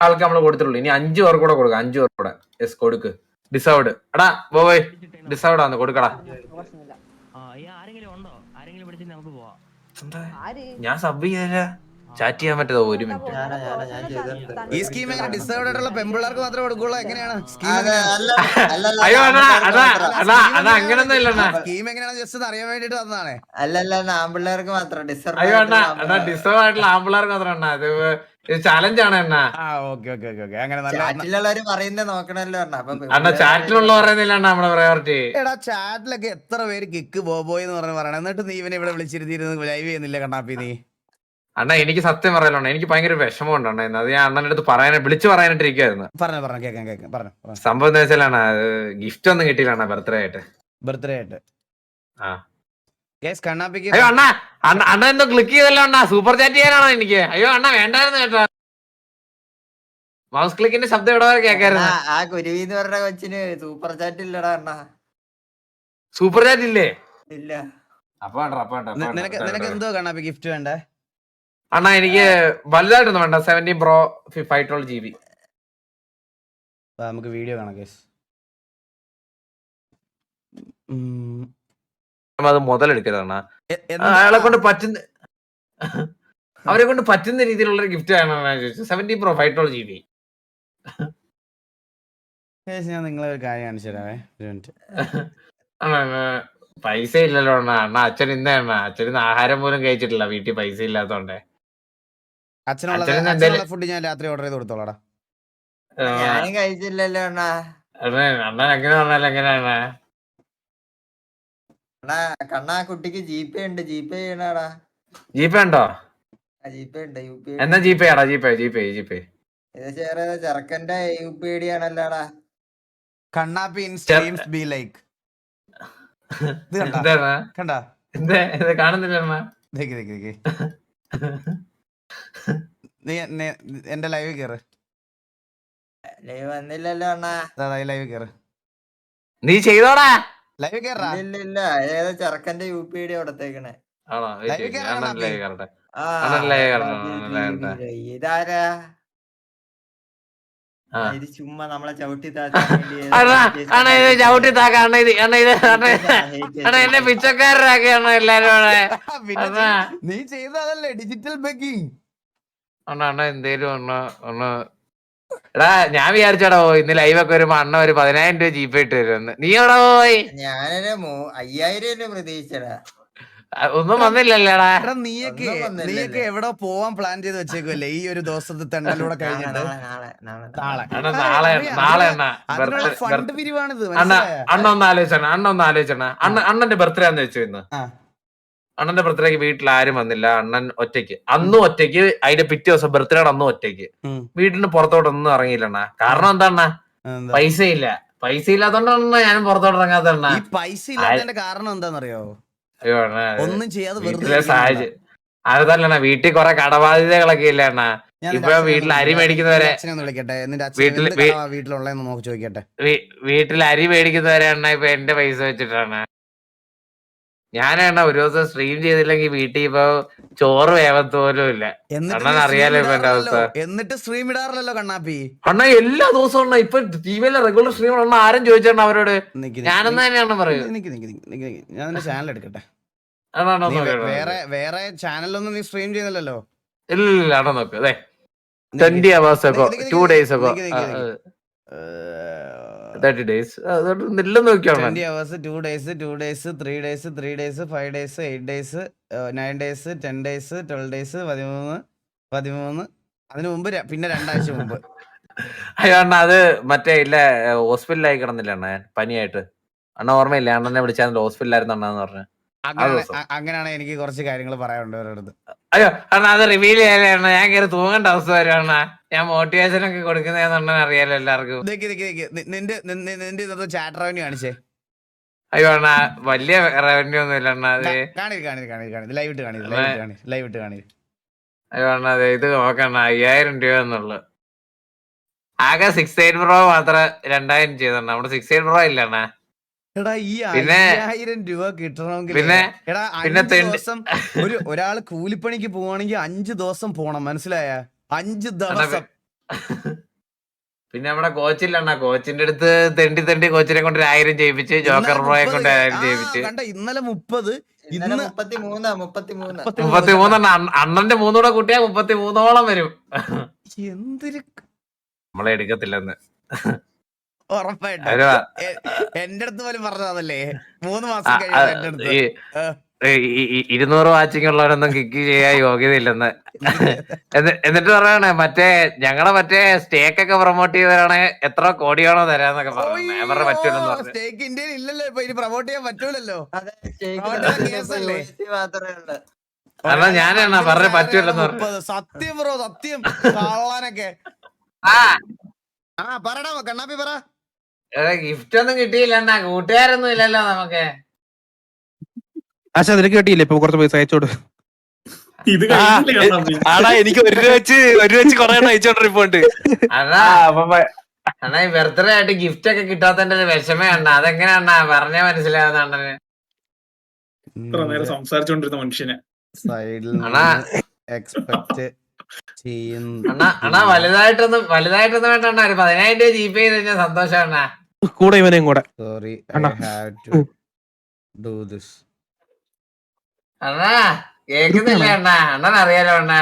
ആൾക്ക് നമ്മൾ കൊടുത്തിട്ടുള്ളൂ. ഇനി അഞ്ചു പേർക്ക് കൂടെ കൊടുക്കാം. അഞ്ചു പേർക്ക് കൂടെ. യെസ് കൊടുക്ക്. ഡിസേർവ്ഡ് അടാ ബോയ് ഡിസേർവ്ഡ് ആണ് കൊടുക്കടാ. പ്രശ്നമില്ല ആ ആരെങ്കിലും ഉണ്ടോ? ആരെങ്കിലും വിളിച്ചിട്ട് നമുക്ക് പോവാം. ഞാൻ സബ് ചെയ്തില്ല ചാറ്റ് ചെയ്യാൻ പറ്റതോ? ഒരു മിനിറ്റ് ഞാനാ, ഞാനാ, ഞാൻ ചെയ്തിട്ടുണ്ട്. ഈ സ്കീം എങ്ങനെ ഡിസേർവ്ഡ് ആയിട്ടുള്ള പെമ്പിള്ളേർക്ക് മാത്രമേ കൊടുക്കുള്ളൂ? എങ്ങനെയാണ്? സ്കീം അല്ല, അല്ല, അല്ല, അയ്യോ അണ്ണാ ആമ്പിള്ളേർക്ക് അണ്ണാ മാത്രം. അണ്ണാ അണ്ണാ അങ്ങനൊന്നും ഇല്ല സ്കീം എങ്ങനെയാണ് ജസ്റ്റ് അറിയാൻ വേണ്ടിട്ട് വന്നതാണ്. അല്ലല്ല അല്ല അല്ല, ആമ്പിള്ളേർക്ക് മാത്രം ഡിസർവ് അയ്യോ അണ്ണാ അണ്ണാ ഡിസേർവ് ആയിട്ടുള്ള ആമ്പിള്ളേർക്ക് മാത്രം അണ്ണാ. ആണ് അണ്ണാ. ആ ഓക്കെ ഓക്കെ ഓക്കെ ഓക്കെ. അങ്ങനെ നല്ല ചാറ്റിലുള്ളവര് പറയുന്നത് നോക്കണല്ലോ അണ്ണാ. അപ്പൊ അണ്ണാ ചാറ്റിലുള്ള പറയുന്നില്ല അണ്ണാ നമ്മുടെ പ്രയോറിറ്റി എടാ ചാറ്റിലൊക്കെ എത്ര പേര് കിക്ക് ബോബോയ് എന്ന് പറഞ്ഞ് പറയണം. എന്നിട്ട് നീ ഇവനെ ഇവിടെ വിളിച്ചിരുത്തിയിരുന്നു ലൈവ് ചെയ്യുന്നില്ല കണ്ണാപ്പി നീ? അണ്ണാ എനിക്ക് സത്യം പറയലുണ്ട് എനിക്ക് ഭയങ്കര വിഷമമുണ്ട് അണ്ണാ അത് ഞാൻ അണ്ണന്റെ അടുത്ത് പറയാൻ വിളിച്ചു പറയാനായിട്ടിരിക്കുവായിരുന്നു പറഞ്ഞു പറഞ്ഞു കേൾക്കാം കേൾക്കാം പറഞ്ഞു സംഭവം എന്താ വെച്ചാലാണ് ഗിഫ്റ്റ് ഒന്നും കിട്ടിയില്ല അണ്ണാ ബർത്ത്ഡേ ആയിട്ട്. ബർത്ത്ഡേ ആയിട്ട്. ആ. അയ്യോ അണ്ണാ അണ്ണ എന്തോ ക്ലിക്ക് ചെയ്തല്ലോ അണ്ണാ. സൂപ്പർ ചാറ്റ് ചെയ്യാനാണോ എനിക്ക്? അയ്യോ അണ്ണാ വേണ്ടായിരുന്നു കേട്ടോ. മൗസ് ക്ലിക്കിന്റെ ശബ്ദം ഇവിടെ വരെ കേക്കായിരുന്നു ആ, കുരുവി എന്ന് പറഞ്ഞ കൊച്ചിന് സൂപ്പർ ചാറ്റ് ഇല്ലടാ അണ്ണാ. സൂപ്പർ ചാറ്റ് ഇല്ലേ? ഇല്ല. നിനക്ക് നിനക്ക് എന്തോ കണ്ണാപ്പി ഗിഫ്റ്റ് വേണ്ടേ? അണ്ണാ എനിക്ക് വലുതായിട്ടൊന്നും വേണ്ട. Seventeen pro five twelve G B നമുക്ക് വീഡിയോ കാണാം കേസ് അത് മുതലെടുക്കരുതാണ് അയാളെ കൊണ്ട് പറ്റുന്ന അവരെ കൊണ്ട് പറ്റുന്ന രീതിയിലുള്ള ഒരു ഗിഫ്റ്റ് ആണ് ഞാൻ ചോദിച്ചത് seventy pro five twelve G B ഞാൻ നിങ്ങളെ ഒരു കാര്യം കാണിച്ചു തരാവേ. ഒരു മിനിറ്റ് പൈസ ഇല്ലല്ലോ അണ്ണാ. അണ്ണാ അച്ഛൻ ഇന്ന അണ്ണ. അച്ഛൻ ഇന്ന് ആഹാരം പോലും കഴിച്ചിട്ടില്ല. വീട്ടിൽ പൈസ ഇല്ലാത്തോണ്ടേ. അച്ഛനുള്ള അച്ഛന് ഫുഡ് ഞാൻ രാത്രി ഓർഡർ ചെയ്ത് കൊടുത്തോളാടാ. ഞാനും കഴിച്ചില്ലല്ലോ അണ്ണാ. അണ്ണാ അണ്ണൻ അങ്ങനെ പറഞ്ഞാലും എങ്ങനെയാണ് അണ്ണാ കണ്ണാ കുട്ടിക്ക് ജിപേ ഉണ്ട്. ജിപേ ചെയ്യണടാ. ജി പേ ഉണ്ടോ? ജി ഉണ്ട്. യു പി എന്നാ ജിപേ ആടാ GPay GPay G pay G pay ഇത് ഷെയർ ചെയ്ത ചെറുക്കന്റെ യു പി ഐ ഡി ആണല്ലോടാ. കണ്ണാപ്പി ഇൻ സ്ട്രീംസ് ബി ലൈക്ക് കണ്ടാ? എന്താ കാണുന്നില്ല അണ്ണാ ദേക്ക് ദേക്ക് ദേക്ക് നീ എന്റെ ലൈവ് കയറ് ലൈവ് വന്നില്ലല്ലോ അണ്ണാ. ലൈവ് കയറ് നീ ചെയ്തോടാ. ലൈവ് കേറാ. ഇല്ല ഇല്ല ഏതോ ചെറുക്കന്റെ യു പി ഡി അവിടത്തേക്കണേ. ആണോ. കറട്ടെ. ഇതാരാ. ഇത് ചുമ്മാ നമ്മളെ ചവിട്ടി അണ്ണാ ഇത് ചവിട്ടി താക്ക. അണ്ണ ഇത് അണ്ണ ഇത് അണ്ണ hate case എന്നെ പിച്ചക്കാരനാക്കിയാണ് എല്ലാരും. നീ ചെയ്തതല്ലേ ഡിജിറ്റൽ ബേക്കിംഗ് അണ്ണ അണ്ണ എന്തേലും അണ്ണ അണ്ണ എടാ ഞാൻ വിചാരിച്ചടാ പോയി ഇന്ന് ലൈവ് ഒക്കെ വരുമ്പോ അണ്ണ ഒരു പതിനായിരം രൂപ ജീപ്പ് ഇട്ട് വരുമെന്ന് നീ എവിടെ പോയി? ഞാനൊരു അയ്യായിരം രൂപ പ്രതീക്ഷിച്ചടാ. ഒന്നും വന്നില്ലല്ലേടാ. എടാ നീയൊക്കെ നീയൊക്കെ എവിടെ പോവാൻ പ്ലാൻ ചെയ്ത് വെച്ചേക്കുമല്ലേ ഈ ഒരു ദിവസത്തെ തെണ്ടലൂടെ കഴിഞ്ഞിട്ട്? നാളെ നാളെ നാളെ. നാളെ. അണ്ണ നാളെ നാളെ അണ്ണ ഫണ്ട് പിരിവാണിത് അണ്ണ ഒന്ന് ആലോചിച്ചണ അണ്ണ ഒന്ന് ആലോചിച്ചണ അണ്ണ അണ്ണന്റെ ബർത്ത്ഡേ ആന്ന് വെച്ചു ഇന്ന്. ആ. അണ്ണന്റെ ബർത്ത്ഡേക്ക് വീട്ടിൽ ആരും വന്നില്ല. അണ്ണൻ ഒറ്റയ്ക്ക്. അന്നും ഒറ്റയ്ക്ക്. അതിന്റെ പിറ്റേ ദിവസം ബർത്ത്ഡേ അന്നും ഒറ്റയ്ക്ക്. വീട്ടിന് പുറത്തോട്ടൊന്നും ഇറങ്ങിയില്ല അണ്ണ. കാരണം എന്താ അണ്ണ? എന്താ? പൈസ ഇല്ല പൈസ ഇല്ലാത്തോണ്ടാണ് ഞാൻ പുറത്തോട്ട് ഇറങ്ങാത്ത അണ്ണ. പൈസ ഇല്ലാത്തതിന്റെ കാരണം എന്താണെന്നറിയോ ഒന്നും ചെയ്യാതെ വെറുതെ. സാഹചര്യം അതല്ലണ്ണ വീട്ടിൽ കുറെ കടബാധ്യതകളൊക്കെ ഇല്ല അണ്ണ? ഇപ്പൊ വീട്ടിൽ അരി. മേടിക്കുന്നവരെ- നിന്റെ അച്ഛനെ വിളിക്കട്ടെ. നിന്റെ അച്ഛൻ വീട്ടിൽ എന്ത് വീ- കടവാ വീട്ടിലുള്ളതെന്ന് നോക്കി ചോദിക്കട്ടെ. വീട്ടിൽ അരി മേടിക്കുന്നവരെ അണ്ണ ഇപ്പൊ എന്റെ പൈസ വെച്ചിട്ടാണ്. ഞാനാണ് ഒരു ദിവസം സ്ട്രീം ചെയ്തില്ലെങ്കിൽ വീട്ടിൽ ഇപ്പൊ ചോറ് വേവത്ത് പോലും ഇല്ല. എന്നിട്ട് അറിയാലോ stream ഇപ്പൊ എന്റെ അവസ്ഥ. എന്നിട്ട് സ്ട്രീം ഇടാറില്ലല്ലോ കണ്ണാപ്പി അണ്ണ എല്ലാ ദിവസവും അണ്ണ ഇപ്പൊ ടിവിയിലെ റെഗുലർ സ്ട്രീം അണ്ണ ആരും ചോദിച്ചാണ് അവരോട് ഞാനെന്ന് തന്നെയാണ് പറയൂ നിക്ക് നിക്ക് നിക്ക് നിക്ക് നിക്ക്. ഞാൻ നിന്റെ ചാനൽ എടുക്കട്ടെ. വേറെ വേറെ ചാനലൊന്നും നീ സ്ട്രീം ചെയ്യുന്നില്ലല്ലോ. ഇല്ല ഇല്ല, അണ്ണാ നോക്ക് അതെ. ട്വന്റി അവേഴ്സ് ഒക്കെ ടു ഡേയ്സ് ഒക്കെ. തേർട്ടി ഡേയ്സ് ഇല്ലെന്ന് നോക്കിയാണ് twenty hours two days two days three days three days five days eight days nine days ten days twelve days പതിമൂന്ന് പതിമൂന്ന് അതിനു മുമ്പ് പിന്നെ രണ്ടാഴ്ച മുമ്പ്. അയ്യോ അണ്ണ അത് മറ്റേ ഇല്ല ഹോസ്പിറ്റലിലായി കിടന്നില്ല അണ്ണ പനിയായിട്ട്. അണ്ണ ഓർമ്മയില്ല? അണ്ണനെ വിളിച്ചാൽ ഹോസ്പിറ്റലായിരുന്നു അണ്ണാന്ന് പറഞ്ഞു. അങ്ങനെ. അങ്ങനെയാണ് എനിക്ക് കുറച്ച് കാര്യങ്ങൾ പറയാനുണ്ട് അവരോട് അയ്യോ കാരണം അത് റിവീൽ ചെയ്യാനാണ് ഞാൻ കയറി തൂങ്ങേണ്ട അവസ്ഥ വരുവാണ് ഞാൻ മോട്ടിവേഷൻ ഒക്കെ കൊടുക്കുന്നതെന്നുണ്ടെന്ന് അണ്ണൻ അറിയാലോ എല്ലാവർക്കും. നിന്റെ നിന്റെ ഇന്നത്തെ ചാറ്റ് റവന്യൂ കാണിച്ചേ. അയ്യോ അണ്ണ വലിയ റവന്യൂ ഒന്നും ഇല്ല അണ്ണ അത്. കാണി കാണി കാണി കാണി ലൈവ് ഇട്ട് കാണി ലൈവ് ഇട്ട് കാണി ലൈവ് ഇട്ട് കാണി അയ്യോ അണ്ണ അതെ ഇത് നോക്കണ്ണ അയ്യായിരം രൂപ എന്നുള്ളു. ആകെ സിക്സ് എയ്റ്റ് പ്രോ മാത്രം രണ്ടായിരം ചെയ്തണ്ണ നമ്മുടെ സിക്സ് എയ്റ്റ് പ്രോ ഇല്ല അണ്ണ. എടാ ഈ പിന്നെ- അയ്യായിരം രൂപ കിട്ടണമെങ്കിൽ എടാ പിന്നെ അഞ്ച് ദിവസം ഒരു ഒരാൾ കൂലിപ്പണിക്ക് പോവാണെങ്കിൽ അഞ്ചു ദിവസം പോണം മനസ്സിലായ? അഞ്ചു ദിവസം. പിന്നെ നമ്മുടെ കോച്ചിലാണ് കോച്ചിന്റെ അടുത്ത് തെണ്ടി തെണ്ടി കോച്ചിനെ കൊണ്ട് ഒരു ആയിരം ചെയ്യിപ്പിച്ച് ജോക്കർ റോയെ കൊണ്ട് ആയിരം ചെയ്യിപ്പിച്ച് കണ്ട ഇന്നലെ മുപ്പത് ഇന്ന് അണ്ണന്റെ മൂന്നൂടെ കൂട്ടിയാ മുപ്പത്തി മൂന്നോളം വരും. എന്തൊരു നമ്മളെ എടുക്കത്തില്ലെന്ന്. ഉറപ്പായിട്ടും. എന്റെ അടുത്ത് പോലും പറഞ്ഞതല്ലേ? മൂന്ന് മാസം കഴിഞ്ഞു എന്റെ അടുത്ത്. ഇരുന്നൂറ് വാച്ചിങ് ഉള്ളവരൊന്നും കിക്ക് ചെയ്യാൻ യോഗ്യതയില്ലെന്ന്. എന്നി- എന്നിട്ട് പറയണേ മറ്റേ ഞങ്ങളെ മറ്റേ സ്റ്റേക്ക് ഒക്കെ പ്രൊമോട്ട് ചെയ്തവരാണ് എത്ര കോടിയാണോ തരാന്നൊക്കെ പറഞ്ഞു. പറഞ്ഞ പറ്റൂലെന്ന് പറഞ്ഞു. സ്റ്റേക്ക് ഇന്ത്യയിൽ ഇല്ലല്ലോ. ഇപ്പൊ ഇനി പ്രൊമോട്ട് ചെയ്യാൻ പറ്റൂലല്ലോ. അതാ ഞാനാണ് പറഞ്ഞ പറ്റൂലെന്ന് പറഞ്ഞു. സത്യം ബ്രോ സത്യം. കള്ളാനൊക്കെ. ആ. ആ പറടാ കണ്ണാപ്പി പറ. ഗിഫ്റ്റ് ഒന്നും കിട്ടിയില്ല കൂട്ടുകാരൊന്നും ഇല്ലല്ലോ നമുക്ക്. ആശാ നിനക്ക് കിട്ടിയില്ലേ? ഇപ്പൊ കുറച്ച് പൈസ അയച്ചോട്. ഇത് കഴിഞ്ഞില്ലേ ആടാ എനിക്ക് ഒരു രൂപ വെച്ച് ഒരു രൂപ വെച്ച് കൊറേ അയച്ചോണ്ടിരിപ്പുണ്ട് അതാ. അണ്ണാ ഈ ബർത്ത്ഡേ ആയിട്ട് ഗിഫ്റ്റ് ഒക്കെ കിട്ടാത്തതിന്റെ ഒരു വിഷമേ അണ്ണ അതെങ്ങനെയാണ്ണാ പറഞ്ഞേ മനസ്സിലാവുന്ന അണ്ണന് ഇത്ര നേരം സംസാരിച്ചോണ്ടിരുന്ന മനുഷ്യനെ. സൈഡിൽ അണ്ണാ. എക്സ്പെക്ട് അണ്ണാ അണ്ണാ വലുതായിട്ടൊന്നും വലുതായിട്ടൊന്നും വേണ്ട അണ്ണാ ഒരു പതിനായിരം രൂപ ജി പേ ചെയ്ത് കഴിഞ്ഞാൽ സന്തോഷം അണ്ണാ കൂടെ ഇവനെയും കൂടെ sorry I Anna. Have to do this അണ്ണാ കേക്കുന്നില്ല അണ്ണാ അണ്ണൻ അറിയാലോ അണ്ണാ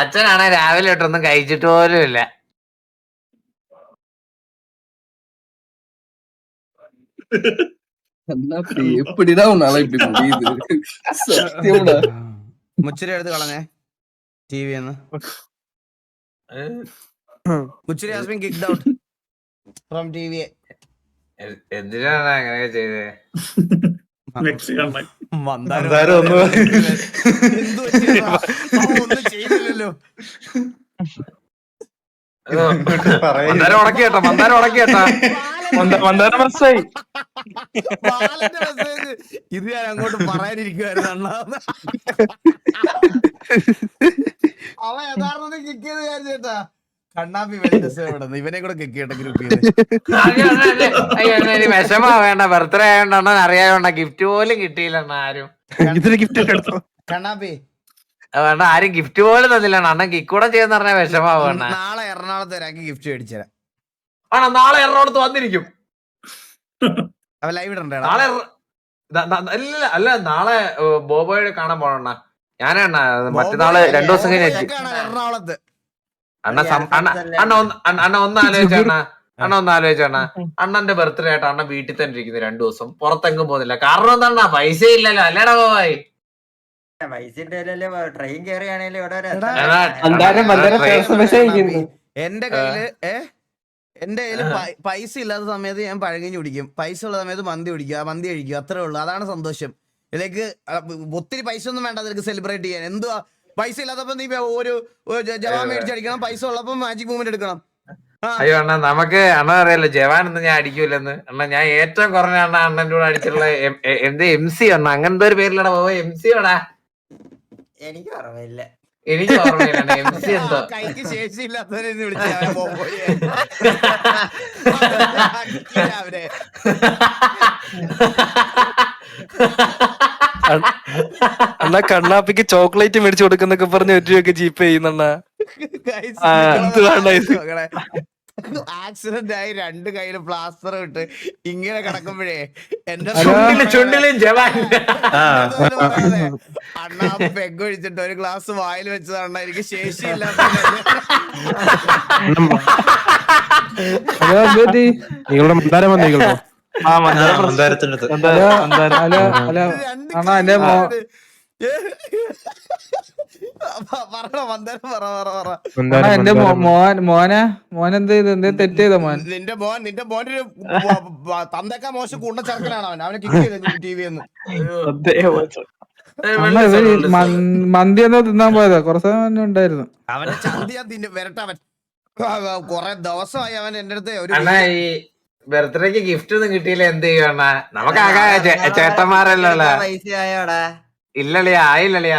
അച്ഛനാണെ രാവിലെ ഇട്ടൊന്നും കഴിച്ചിട്ട് പോലും ഇല്ല கண்ணாப்பி எப்படிடா உன்னால இப்படி முடியுது சத்தியம்டா മുച്ചിരി എടുത്ത് കളഞ്ഞേ ടി വി എന്ന് Muchiri has been kicked out from T V A- എന്തിനാണ് അങ്ങനെയൊക്കെ ചെയ്തത് നെക്സ്റ്റ് കണ്ണാപ്പി ഒന്നും ചെയ്തില്ലല്ലോ. മന്ദാരം ഉടക്കി കേട്ടോ മന്ദാരം ഉടക്കി കേട്ടോ മന്ദാരം മനസ്സായി ബാലന്റെ message. ഇത് ഞാൻ അങ്ങോട്ട് പറയാനിരിക്കുവായിരുന്നു യഥാർത്ഥത്തിൽ കിക്ക് ചെയ്ത് വിചാരിച്ചേട്ടാ കണ്ണാപ്പി ഇവനെ കൂടെ കിക്ക് ചെയ്യട്ടെ വിഷമാ വേണ്ട ബർത്ത്ഡേ ആയതുകൊണ്ട് അണ്ണൻ അറിയായോണ്ട ഗിഫ്റ്റ് പോലും കിട്ടിയില്ല ആരും. കണ്ണാപ്പി. വേണ്ട ആരും ഗിഫ്റ്റ് പോലും തന്നില്ല അണ്ണാ. അണ്ണൻ കിക്കൂടെ ചെയ്യുന്ന പറഞ്ഞാൽ വിഷമാവും അണ്ണാ. നാളെ എറണാകുളത്ത് ഒരാൾക്ക് ഗിഫ്റ്റ് മേടിച്ചുതരാം. ആണോ നാളെ എറണാകുളത്ത് വന്നിരിക്കും. ലൈവ് ഇടണ്ടേ നാളെ അല്ല അല്ല നാളെ ബോബോയുടെ കാണാൻ പോണ ഞാനാണ് മറ്റന്നാൾ രണ്ടു ദിവസം കഴിഞ്ഞ് എറണാകുളത്ത്? അണ്ണ അണ്ണ അണ്ണ ഒന്ന് ആലോചിച്ചണ്ണ അണ്ണ ഒന്ന് ആലോചിച്ചണ്ണ അണ്ണ. ഒന്ന് ആലോചിച്ച അണ്ണന്റെ ബർത്ത്ഡേ ആയിട്ട് അണ്ണ വീട്ടിൽ തന്നെ ഇരിക്കുന്നു രണ്ടു ദിവസം. പുറത്തെങ്ങും പോകുന്നില്ല. കാരണം എന്താണ പൈസ ഇല്ലല്ലോ. അല്ലേടാ ബോയ് പൈസ ട്രെയിൻ കയറിയാണേലും എന്റെ കയ്യിൽ ഏ? എന്റെ കയ്യിൽ പൈസ ഇല്ലാത്ത സമയത്ത് ഞാൻ പഴകിഞ്ഞു കുടിക്കും. പൈസ ഉള്ള സമയത്ത് മന്തി കുടിക്കുക മന്തി കഴിക്കുക അത്രേ ഉള്ളൂ. അതാണ് സന്തോഷം. ഇതിലേക്ക് ഒത്തിരി പൈസ ഒന്നും വേണ്ട അതിലേക്ക് സെലിബ്രേറ്റ് ചെയ്യാൻ. എന്തുവാ? പൈസ ഇല്ലാത്തപ്പോ നീ ഒരു ജവാൻ മേടിച്ചടിക്കണം പൈസ ഉള്ളപ്പോ മാജിക് മൂവ്മെന്റ് എടുക്കണം. അയ്യോ അണ്ണ നമുക്ക് അണ്ണ അറിയാലോ ജവാൻ ഒന്നും ഞാൻ അടിക്കൂലെന്ന് അണ്ണ ഞാൻ ഏറ്റവും കുറഞ്ഞ അണ്ണ അണ്ണന്റെ കൂടെ അടിച്ചുള്ള എന്ത് എം സി അണ്ണ? അങ്ങനത്തെ ഒരു പേരിലാണ് ബോബ എം സി ഓടാ എനിക്ക് ഓർമ്മയില്ല. എനിക്ക് ഓർമ്മയില്ല എം സി എന്തോ കൈക്ക് ശേഷി ഇല്ലാത്തവരെ ഇന്ന് വിളിച്ചാ അവരെ അവരെ അണ്ണാ കണ്ണാപ്പിക്ക് ചോക്ലേറ്റ് മേടിച്ചു കൊടുക്കുന്നൊക്കെ പറഞ്ഞ് ഒരു രൂപയ്ക്ക് ജീപ്പ് ചെയ്യുന്നണ്ണ ആ, എന്ത് വേണ്ട ഇത്? ആക്സിഡന്റ് ആയി രണ്ട് കയ്യിൽ പ്ലാസ്റ്റർ ഇട്ട് ഇങ്ങനെ കിടക്കുമ്പോഴേ എന്റെ ചുണ്ടിൽ ചുണ്ടിലും ജവാൻ. അണ്ണ അണ്ണാ പെഗ് ഒഴിച്ചിട്ട് ഒരു ഗ്ലാസ് വായിൽ വെച്ചതാണ് എനിക്ക് ശേഷിയില്ല നിങ്ങളുടെ മന്ദാരം വന്നിരിക്കണോ അല്ല അല്ല അണ്ണാ, എന്റെ എന്റെ മോൻ മോനെ മോൻ എന്ത് ചെയ്ത്? എന്തേ തെറ്റ് ചെയ്ത മോൻ? നിന്റെ മോൻ നിന്റെ മോന്റെ ഒരു തന്തേക്കാ മോശം കൂണ്ട ചെറുക്കനാണ് അവൻ. അവനെ കിക്ക് ചെയ്തു ടി വി മൻ- മന്തി എന്നോ തിന്നാൻ പോയതാ. കൊറച്ച് സമയം ഉണ്ടായിരുന്നു. അവന്റെ ചന്തി ഞാൻ തിന്നു വരട്ടെ അവൻ. കൊറേ ദിവസമായി അവൻ എന്റെ അടുത്ത് ഒരു അണ്ണാ ഈ ബർത്ത്ഡേക്ക് ഗിഫ്റ്റ് ഒന്നും കിട്ടിയില്ല. എന്ത് ചെയ്യണ അണ്ണാ? നമുക്ക് ചേട്ടന്മാരല്ലോ പൈസ ആയോടാ ഇല്ലളിയാ ആയില്ലളിയാ.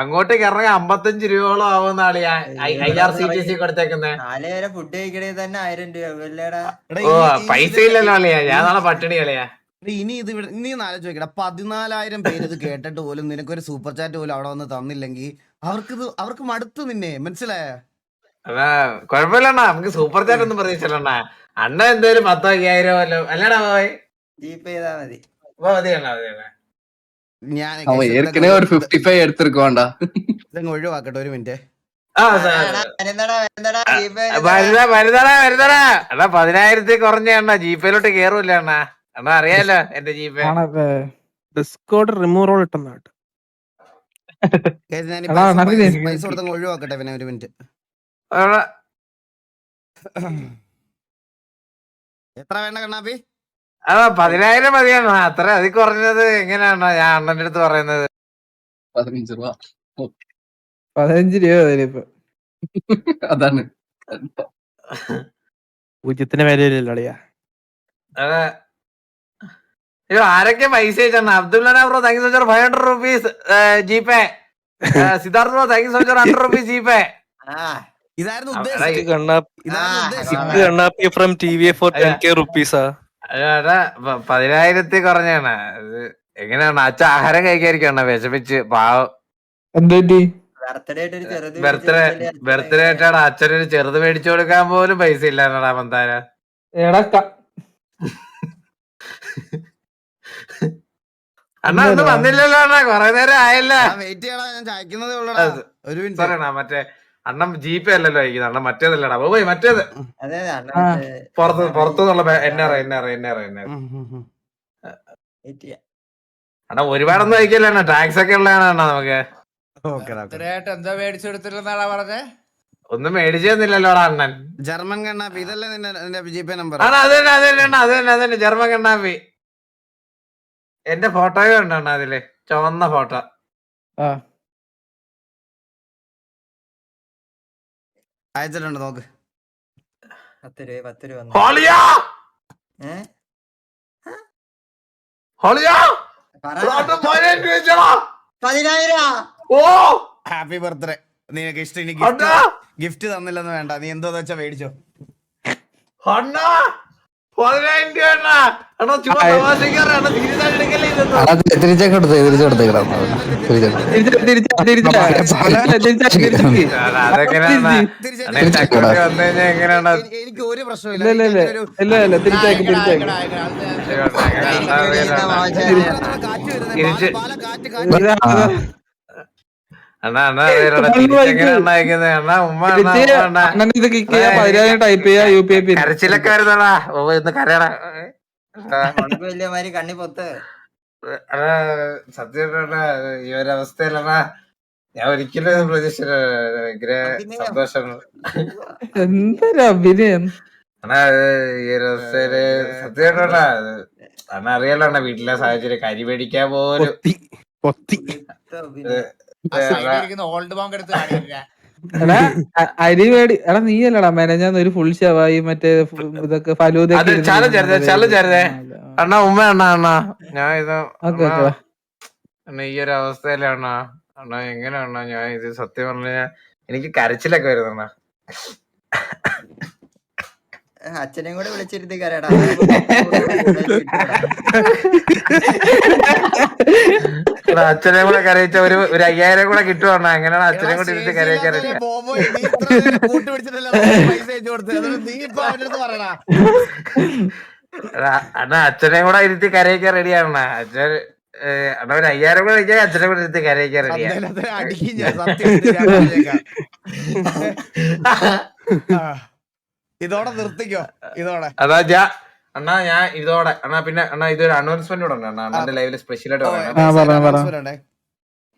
അങ്ങോട്ടേക്ക് ഇറങ്ങാൻ അമ്പത്തഞ്ച് രൂപയോളം ആവുന്ന ആളിയാ I R C T C കൊടുത്തേക്കുന്നേ നാല് ഫുഡ് കഴിക്കണേ തന്നെ ആയിരം രൂപ. ഓ പൈസ ഇല്ലല്ലോ അളിയാ ഞാൻ നാളെ പട്ടിണി അളിയാ എടാ, ഇനി ഇത് ഇവിടെ ഇനി ഒന്ന് ചോദിക്കട്ടെ പതിനാലായിരം പേര് ഇത് കേട്ടിട്ട് പോലും നിനക്കൊരു സൂപ്പർ ചാറ്റ് പോലും അവിടെ വന്ന് തന്നില്ലെങ്കിൽ അവർക്ക് ഇത് അവർക്ക് മടുത്തു നിന്നെ. മനസ്സിലായോ? നമുക്ക് സൂപ്പർ ചാറ്റ് ഒന്നും പ്രതീക്ഷിച്ചല്ല അണ്ണാ എന്തായാലും പത്തോ അയ്യായിരോ അല്ലടാ പോയി ജീപ്പ് ചെയ്താ മതി. മതി അണ്ണാ മതി അണ്ണാ. ഞാൻ அவன் ஏற்கனவே ஒரு பிப்டி ஃபைவ் எடுத்திருக்கான்டா ഇതങ്ങ് ഒഴിവാക്കട്ടെ ഒരു മിനിറ്റ് ആ എടാ, വരുന്നെടാ, വരുന്നെടാ, ജീപ്പ് ചെയ്താ. വരുതാ വരുതാടാ വരുതാടാ അണ്ണാ പതിനായിരത്തി കുറഞ്ഞ അണ്ണാ ജീപ്പയിലോട്ട് കേറൂല അണ്ണാ അണ്ണാ അറിയാലോ എന്റെ GPay ആണപ്പേ Discord remove role ഇട്ടെന്നാട്ട് Guys, ഞാൻ ഈ എടാ, പൈസ- നന്ദി. പൈസ- പൈസ കൊടുത്തങ്ങ് ഒഴിവാക്കട്ടെ പിന്നെ ഒരു മിനിറ്റ് അവിടെ എത്ര വേണ്ട കണ്ണാപ്പി അതെ പതിനായിരം മതിയാണ് അത്ര അതി കുറഞ്ഞത് എങ്ങനെയാണ് ഞാൻ അണ്ണന്റെ അടുത്ത് പറയുന്നത്. പതിനഞ്ച് രൂപ. പതിനഞ്ച് രൂപ അതിലിപ്പോ അതാണ്. പൂജ്യത്തിന് വിലയില്ലല്ലോളിയാ അതെ. അയ്യോ ആരൊക്കെ പൈസ അയച്ചാണ്? Abdulla bro thank so five hundred rupees G pay Siddharth bro thank so hundred rupees G pay ഇതായിരുന്നു ഉദ്ദേശിച്ചത്. Kannappi from T V for ten K റുപ്പീസാ പതിനായിരത്തി കുറഞ്ഞാണ്. എങ്ങനെയാണ്? അച്ഛ ആഹാരം കഴിക്കാതിരിക്കണ വിശപ്പിച്ച് പാവം. എന്തേറ്റി ബർത്ത്ഡേ ബർത്ത്ഡേ ആയിട്ടാണ് അച്ഛനൊരു ചെറുത് മേടിച്ചു കൊടുക്കാൻ പോലും പൈസ ഇല്ലാണ്ടാ മന്താര എടാ അണ്ണാ ഒന്നും വന്നില്ലല്ലോ അണ്ണാ കൊറേ നേരം ആയല്ല. വെയിറ്റ് ചെയ്യടാ ഞാൻ ചായക്കുന്നതേ ഉള്ളൂ ഒരു മിനിറ്റ് പറയണ മറ്റേ അണ്ണൻ ജീപ്പേ അല്ലല്ലോ അയക്കുന്നത് അണ്ണൻ മറ്റേതല്ലടാ. പോയി മറ്റേത്. അണ്ണാ. പുറത്ത് പുറത്തുനിന്നുള്ള എന്നെ എന്നെ എന്നെ എന്നെ ഉം, ഉം, ഉം. wait അണ്ണാ ഒരുപാടൊന്നും അയക്കല്ല അണ്ണാ. ടാക്സ് ഒക്കെ ഉള്ളതാണ് അണ്ണാ നമുക്ക്. എന്താ പറഞ്ഞേ? ഒന്നും മേടിച്ചു തന്നില്ലല്ലോടാ അണ്ണൻ. ജർമ്മൻ കണ്ണാപ്പി ഇതല്ലേ നിന്റെ നിന്റെ ജി പേ നമ്പർ അണ്ണാ അത് തന്നെ അത് തന്നെ അണ്ണാ, അത് തന്നെ അത് തന്നെ. ജർമ്മൻ കണ്ണാപ്പി എന്റെ ഫോട്ടോയും ഉണ്ടോ അണ്ണാ അതിൽ. ചുവന്ന ഫോട്ടോ. അയച്ചിട്ടുണ്ട് നോക്ക്. പത്ത് രൂപ പത്ത് രൂപ പതിനായിരം ഓ. Happy birthday. നിനക്ക് ഇഷ്ടം ഇനി ഗിഫ്റ്റ് തന്നില്ലെന്ന് വേണ്ട. നീ എന്തോന്ന് വെച്ചാ മേടിച്ചോ. അണ്ണാ. തിരിച്ചെടുത്ത് തിരിച്ചെടുത്ത് എനിക്ക് ഒരു പ്രശ്നമില്ല ഇല്ല ഇല്ല ഇല്ല. എനിക്കൊരു- ഇല്ല ഇല്ല തിരിച്ചയക്ക് തിരിച്ചയക്ക് ടൈപ്പ് ചെയ്യാ. യു പി ഐ കരച്ചിലൊക്കെ വരുന്നടാ ഓ ഇന്ന് കരയടാ. ഉണക്ക് വലിയ മാതിരി കണ്ണി പൊത്ത്. അടാ സത്യം പറഞ്ഞാ ഈ ഒരു അവസ്ഥയിലടാ ഞാൻ ഒരിക്കലും ഇത് പ്രതീക്ഷിച്ചില്ല. ഭയങ്കര സന്തോഷമാണ് എന്തൊരു അഭിനയം. അണ്ണാ ഇത് ഈ ഒരു അവസ്ഥയിൽ സത്യം പറഞ്ഞാ അണ്ണാ അറിയാലോ അണ്ണാ വീട്ടിലെ സാഹചര്യം. കരി മേടിക്കാൻ പോലും ഓൾഡ് ബാങ്ക് എടുത്ത് കാണിക്കില്ല എടാ അരി മേടി എടാ നീ അല്ലടാ മെനഞ്ഞാന്ന് ഒരു ഫുൾ ഷവായി മറ്റേ ഇതൊക്കെ ഫലൂതെ അണ്ണാ ഉമ്മ അണ്ണാ അണ്ണാ. ഞാൻ ഇത് ഓക്കെ അണ്ണാ, ഓക്കെ അണ്ണാ ഈ ഒരു അവസ്ഥയിലാണ് അണ്ണാ. എങ്ങനെയാണോ ഞാൻ ഇത് സത്യം പറഞ്ഞ എനിക്ക് കരച്ചിലൊക്കെ വരുന്നണ്ണാ. അച്ഛനെയും കൂടെ വിളിച്ചിരുത്തി കരടാ. അച്ഛനെ കൂടെ കരയിച്ച ഒരു ഒരു അയ്യായിരം കൂടെ കിട്ടുവാണ് എങ്ങനെയാണ് അച്ഛനെ കൂടെ ഇരുത്തി കരയിക്കാൻ അണ്ണാ അച്ഛനെ കൂടെ ഇരുത്തി കരയിക്കാൻ റെഡിയാണ് അച്ഛൻ അണ്ണാ ഒരു അയ്യായിരം കൂടെ കഴിക്കാൻ അച്ഛനെ കൂടെ ഇരുത്തി കരയിക്കാൻ റെഡിയാ അദ്ദേഹത്തെ അടിക്കും ഇതോടെ നിർത്തിക്കോ ഇതോടെ. അതാ അണ്ണാ ഞാൻ ഇതോടെ അണ്ണാ പിന്നെ അണ്ണാ ഇതൊരു അനൗൺസ്മെന്റ് കൂടെ ഉണ്ട് അണ്ണാ അണ്ണന്റെ ലൈവിൽ സ്പെഷ്യൽ ആയിട്ട് ആ, പറ, പറ. ഉണ്ടേ.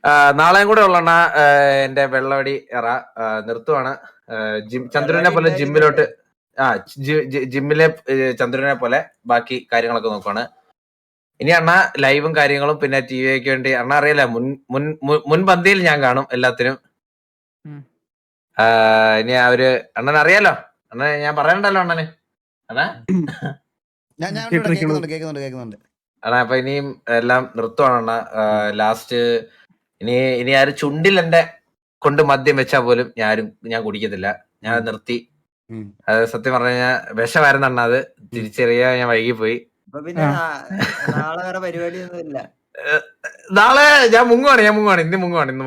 ആ, നാളെയും കൂടെ ഉള്ള അണ്ണാ എന്റെ വെള്ളവടി എറ നിർത്തുവാണ്. ജിം ചന്ദ്രനെ പോലെ ജിമ്മിലോട്ട് ആ ജിമ്മിലെ ചന്ദ്രനെ പോലെ ബാക്കി കാര്യങ്ങളൊക്കെ നോക്കുവാണ്. ഇനി അണ്ണ ലൈവും കാര്യങ്ങളും പിന്നെ ടി വിക്ക് വേണ്ടി അണ്ണ അറിയില്ല മുൻ മുൻ മുൻ- മുൻപന്തിയിൽ ഞാൻ കാണും എല്ലാത്തിനും. ഇനി അവർ ഒരു അണ്ണൻ അറിയാലോ? അണ്ണൻ ഞാൻ പറയണ്ടല്ലോ അണ്ണന്. അണ്ണാ. ഞാൻ ഞാൻ ഇവിടെ കേൾക്കുന്നുണ്ട് കേൾക്കുന്നുണ്ട് കേൾക്കുന്നുണ്ട് അണ്ണാ അപ്പൊ ഇനിയും എല്ലാം നിർത്തുവാണ് അണ്ണ. ലാസ്റ്റ് ഇനി ഇനി ആരും ചുണ്ടിൽ എന്റെ കൊണ്ട് മദ്യം വെച്ചാ പോലും ഞാനും ഞാൻ കുടിക്കത്തില്ല. ഞാൻ നിർത്തി. അത് സത്യം പറഞ്ഞു കഴിഞ്ഞാൽ വിഷമായിരുന്നു അണ്ണ അത്. തിരിച്ചറിയാൻ ഞാൻ വൈകിപ്പോയി. പോയി പിന്നെ നാളെ വേറെ നാളെ ഞാൻ മുങ്ങുവാണ് ഞാൻ മുങ്ങുവാണ്. ഇന്ന് മുങ്ങുവാണ് ഇന്ന്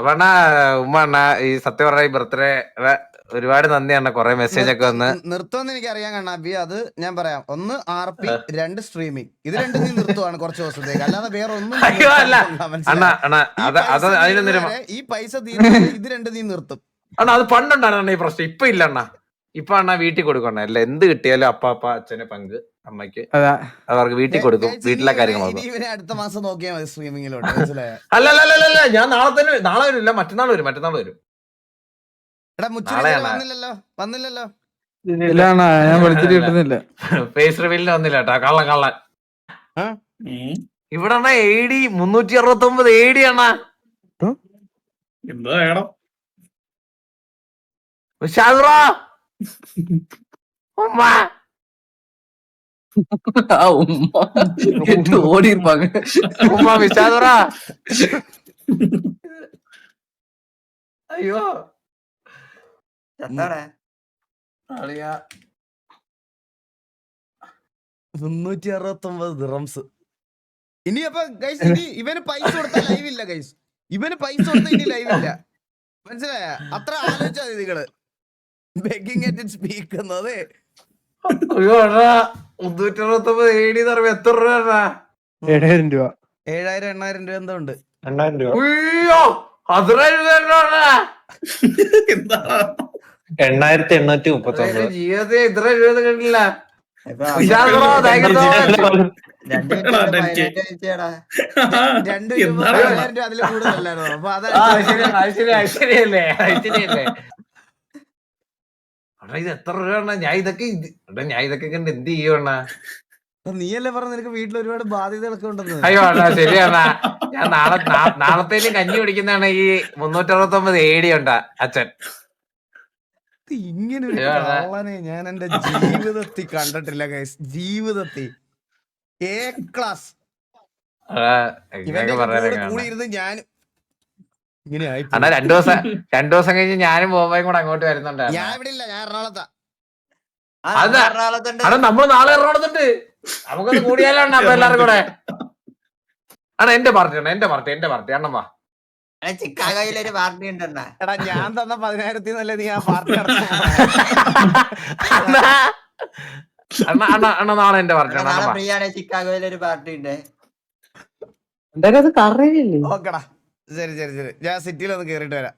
അപ്പൊ അണ്ണാ ഉമ്മ അണ്ണാ ഈ സത്യം പറഞ്ഞ ഈ ബർത്ത്ഡേ ഒരുപാട് നന്ദി അണ്ണ. കൊറേ മെസ്സേജ് ഒക്കെ വന്ന് നിർത്തുമെന്ന് എനിക്ക് അറിയാൻ കണ്ണാപ്പി അത് ഞാൻ പറയാം. ഒന്ന് ആർ പി രണ്ട് സ്ട്രീമിംഗ് ഇത് രണ്ടും നീ നിർത്തുവാണ് കുറച്ച് ദിവസത്തേക്ക്. അല്ലാതെ വേറെ ഒന്നും ഈ പൈസ തീരുന്ന ഇത് രണ്ടും നീ നിർത്തും. അണ്ണാ അത് പണ്ടുണ്ടായിരുന്നു ഈ പ്രശ്നം. ഇപ്പൊ ഇല്ല അണ്ണാ. ഇപ്പൊ അണ്ണാ വീട്ടിൽ കൊടുക്കണ അല്ല എന്ത് കിട്ടിയാലും അപ്പ അപ്പ അച്ഛനെ പങ്ക്. അമ്മയ്ക്ക്. അവർക്ക് വീട്ടിൽ കൊടുക്കും വീട്ടിലെ കാര്യങ്ങൾ ഇനി അടുത്ത മാസം നോക്കിയാൽ മതി സ്ട്രീമിങ്ങിലോട്ട് മനസ്സിലായോ? അല്ല അല്ല അല്ല, അല്ല ഞാൻ നാളെ തന്നെ നാളെ വരില്ല മറ്റന്നാൾ വരും മറ്റന്നാൾ വരും. വന്നില്ലല്ലോ? വന്നില്ലല്ലോ? ഇല്ല അണ്ണാ ഞാൻ വിളിച്ചിട്ട് കിട്ടുന്നില്ല. ഫേസ് റിവീലിന് വന്നില്ല കേട്ടോ കള്ളൻ കള്ളൻ. ഇവിടെ അണ്ണാ എ ഡി മുന്നൂറ്റി അറുപത്തി ഒമ്പത് എ ഡി അണ്ണാ ഷാദുറാ ഉമ്മ. ആ ഉമ്മ കേട്ട് ഓടി இருப்பாங்க ഉമ്മ വിഷാദുറാ അയ്യോ എന്താടാ അളിയാ മുന്നൂറ്റി അറുപത്തി ഒമ്പത് ദിറംസ് ഇനി അപ്പൊ ഗൈസ് ഇനി ഇവന് പൈസ കൊടുത്ത ലൈവ് ഇല്ല ഗൈസ് ഇവന് പൈസ കൊടുത്ത ഇനി ലൈവ് ഇല്ല മനസ്സിലായ അത്ര ആലോചിച്ചാ മതി നിങ്ങള് ബെഗിങ് അറ്റ് സ്പീക്ക് എന്നത് അയ്യോ അണ്ണാ മുന്നൂറ്റി അറുപത്തൊമ്പത് ഏടി എ ഡി എന്ന് പറയുമ്പോ എത്ര രൂപ ഏഴായിരം രൂപ. ഏഴായിരം എണ്ണായിരം രൂപ എന്തോ ഉണ്ട്. അത്രയും രൂപ? എന്താ? എണ്ണായിരത്തി എണ്ണൂറ്റി മുപ്പത്തി ഒമ്പത് ജീവിതത്തിൽ ഇത്ര രൂപ കണ്ടില്ല. രണ്ട് രൂപ അതിൽ കൂടുതലല്ലായിരുന്നു അപ്പൊ അത് ശരിയല്ലേ? ശരിയല്ലേ? അണ്ണാ ഇത് എത്ര രൂപ അണ്ണാ ഞാൻ ഇതൊക്കെ ഇത് എടാ ഞാൻ ഇതൊക്കെ കണ്ട് എന്ത് ചെയ്യണ നീയല്ലേ പറഞ്ഞ നിനക്ക് വീട്ടിൽ ഒരുപാട് ബാധ്യതകളൊക്കെ ഉണ്ടെന്ന്. അയ്യോ അണ്ണാ ശരിയാണ ഞാൻ നാളെ നാ- നാളത്തേലും കഞ്ഞി കുടിക്കുന്നതാണ് ഈ മുന്നൂറ്ററുപത്തൊമ്പത് ഏടി ഉണ്ടാ അച്ഛൻ. ഇത് ഇങ്ങനെ ഒരു അയ്യോ, അതാ. കള്ളനെ ഞാൻ എന്റെ ജീവിതത്തിൽ കണ്ടിട്ടില്ല ഗൈസ് ജീവിതത്തിൽ. എ ക്ലാസ് അതാ, ഇവന്റെ കൂടെ പറയാനൊക്കെ കൂടി. ഇരുന്ന് ഞാൻ ഇങ്ങനെ ആയി അണ്ണാ രണ്ടു ദിവസം രണ്ടു ദിവസം കഴിഞ്ഞ് ഞാനും ബോബയും കൂടെ അങ്ങോട്ട് വരുന്നുണ്ട് ഞാൻ ഇവിടെ ഇല്ല ഞാൻ എറണാകുളത്താ. ആ, അതാ. നമ്മ എറണാകുളത്തുണ്ട്. അണ്ണാ നമ്മൾ നാളെ എറണാകുളത്തുണ്ട്. നമുക്കൊന്ന് കൂടിയാലോ അണ്ണാ അപ്പൊ എല്ലാവരും കൂടെ? അണ്ണാ എന്റെ പാർട്ടി അണ്ണാ എന്റെ പാർട്ടി എന്റെ പാർട്ടി അണ്ണൻ വാ. അണ്ണാ ചിക്കാഗോയിൽ ഒരു പാർട്ടി ഉണ്ടെന്നാ എടാ ഞാൻ തന്ന പതിനായിരത്തി നല്ല നീ ആ പാർട്ടി അണ്ണാ അണ്ണാ അണ്ണാ അണ്ണ നാളെ എന്റെ പാർട്ടി അണ്ണാ നാളെ അണ്ണ വാ. ഫ്രീ ആണ് ചിക്കാഗോയിൽ ഒരു പാർട്ടി ഉണ്ട്. എന്തായാലും അത് കറിയില്ലേ ഓക്കെടാ ശരി ശരി ശരി. ഞാൻ സിറ്റിയിൽ ഒന്ന് കയറിയിട്ട് വരാം.